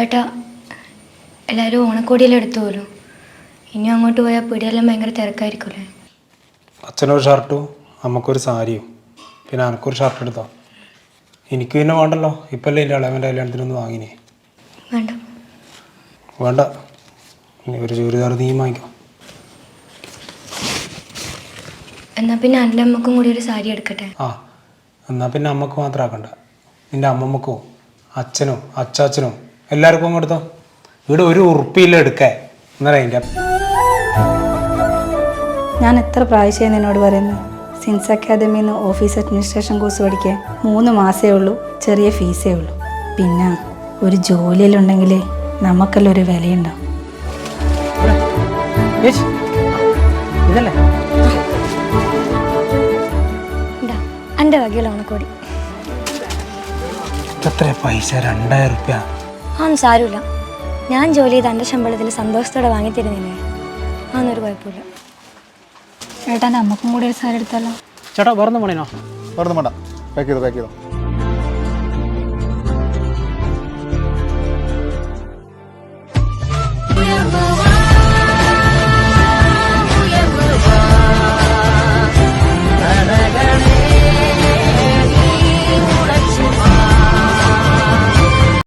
ഏട്ടാ എല്ലാവരും ഓണക്കോടിയെല്ലാം പോലും ഇനി അങ്ങോട്ട് പോയാൽ പിടിയെല്ലാം ഭയങ്കര തിരക്കായിരിക്കുമല്ലേ അച്ഛനൊരു ഷർട്ടും അമ്മക്കൊരു സാരിയും. പിന്നെ അനക്കൊരു ഷർട്ട് എടുത്തോ? എനിക്ക് പിന്നെ വേണ്ടല്ലോ. ഇപ്പല്ലേ ഇല്ല ഇളവന്റെ കല്യാണത്തിനൊന്ന് വാങ്ങിനേ. വേണ്ട. വേണ്ട. ഇനി ഒരു ചുരിദാർ നീ വാങ്ങിക്കോ. എന്നാ പിന്നെ എന്റെ അമ്മക്കും കൂടി ഒരു സാരി എടുക്കട്ടെ? ആ എന്നാൽ പിന്നെ അമ്മയ്ക്ക് മാത്രം ആക്കണ്ട. നിന്റെ അമ്മമ്മക്കോ അച്ഛനോ അച്ചാച്ചനോ എല്ലാവർക്കും അങ്ങ് എടുത്തോ ഇവിടെ ഒരു ഉറുപ്പിയില്ല എടുക്കേ എന്നറിയാ ഞാൻ എത്ര പ്രാവശ്യം എന്നോട് പറയുന്നു സിൻസ് അക്കാദമിയിൽ നിന്ന് ഓഫീസ് അഡ്മിനിസ്ട്രേഷൻ കോഴ്സ് പഠിക്കാൻ മൂന്ന് മാസേ ഉള്ളൂ ചെറിയ ഫീസേ ഉള്ളൂ. പിന്നെ ഒരു ജോലിയിലുണ്ടെങ്കിൽ നമുക്കെല്ലാം ഒരു വിലയുണ്ടാവും. ഇതല്ലേ? വകയിലാണ് എന്റെ ഓണക്കോടി എത്ര പൈസ? രണ്ടായിരം റുപ്യ ആ സാരമില്ല. ഞാൻ ജോലി ചെയ്ത് എന്റെ ശമ്പളത്തിൽ സന്തോഷത്തോടെ വാങ്ങിത്തരുന്നില്ലേ ആന്നൊരു കുഴപ്പമില്ല. ഏട്ടാ നമുക്കും കൂടി ഒരു സാരി എടുത്താലോ? ചേട്ടാ വേറെ പോണേനോ വേറെ വേണ്ട. പാക്ക് ചെയ്തോ പാക്ക് ചെയ്തോ.